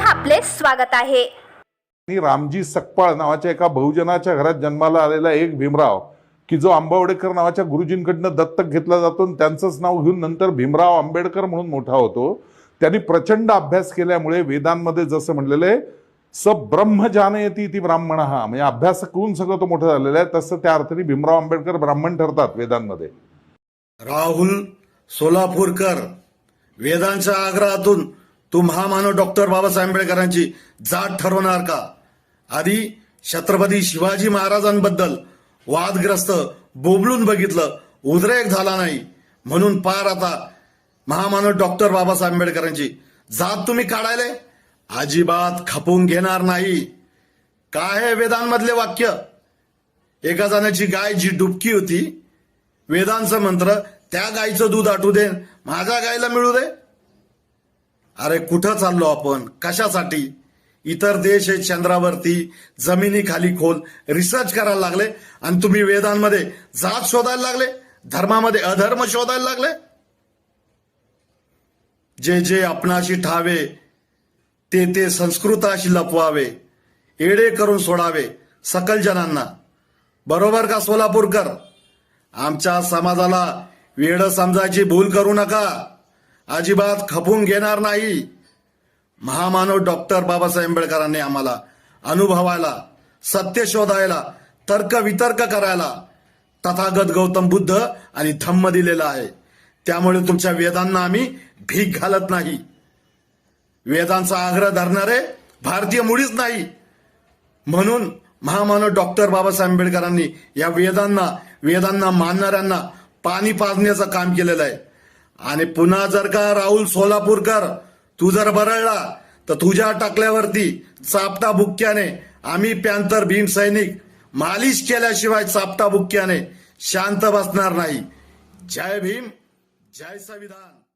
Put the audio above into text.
आपले स्वागत आहे. आणि रामजी सकपाळ नावाच्या एका बहुजनाच्या घरात जन्माला आलेला एक भीमराव की जो आंबावडेकर नावाच्या गुरुजींकडनं दत्तक घेतला जातो आणि त्यांचंच नाव घेऊन नंतर भीमराव आंबेडकर म्हणून मोठा होतो. त्यांनी प्रचंड अभ्यास केल्यामुळे वेदांमध्ये जसं म्हणलेलं आहे स ब्रह्म जानयती ती ब्राह्मण हा म्हणजे अभ्यास करून सगळं तो मोठं झालेला आहे तसं त्या अर्थाने भीमराव आंबेडकर ब्राह्मण ठरतात वेदांमध्ये. राहुल सोलापूरकर वेदांच्या आग्रहातून तू महामानव डॉक्टर बाबासाहेब आंबेडकरांची जात ठरवणार का? आधी छत्रपती शिवाजी महाराजांबद्दल वादग्रस्त बोबलून बघितलं उद्रेक झाला नाही. म्हणून पार आता महामानव डॉक्टर बाबासाहेब आंबेडकरांची जात तुम्ही काढायले? अजिबात खपून घेणार नाही. काय आहे वेदांमधले वाक्य? एका जणाची गाय जी डुबकी होती वेदांचं मंत्र त्या गायीचं दूध आटू दे माझ्या गायीला मिळू दे. अरे कुठं चाललो आपण? कशासाठी? इतर देश हे चंद्रावरती जमिनी खाली खोल रिसर्च करायला लागले आणि तुम्ही वेदांमध्ये जात शोधायला लागले धर्मामध्ये अधर्म शोधायला लागले. जे जे आपणाशी ठावे ते ते संस्कृताशी लपवावे एडे करून सोडावे सकल जनांना. बरोबर का सोलापूरकर? आमच्या समाजाला वेळ समजायची भूल करू नका. अजिबात खपून घेणार नाही. महामानव डॉक्टर बाबासाहेब आंबेडकरांनी आम्हाला अनुभवायला सत्य शोधायला तर्क वितर्क करायला तथागत गौतम बुद्ध आणि धम्म दिलेला आहे. त्यामुळे तुमच्या वेदांना आम्ही भीक घालत नाही. वेदांचा आग्रह धरणारे भारतीय मुळीच नाही. म्हणून महामानव डॉक्टर बाबासाहेब आंबेडकरांनी या वेदांना वेदांना मानणाऱ्यांना पाणी पाजण्याचं काम केलेलं आहे. आणि पुन्हा जर का राहुल सोलापूरकर तू जर बरळला तर तुझ्या टाकल्यावरती चापटा बुक्क्याने आम्ही पॅन्थर भीम सैनिक मालिश केल्याशिवाय चापटा बुक्क्याने शांत बसणार नाही. जय भीम जय संविधान.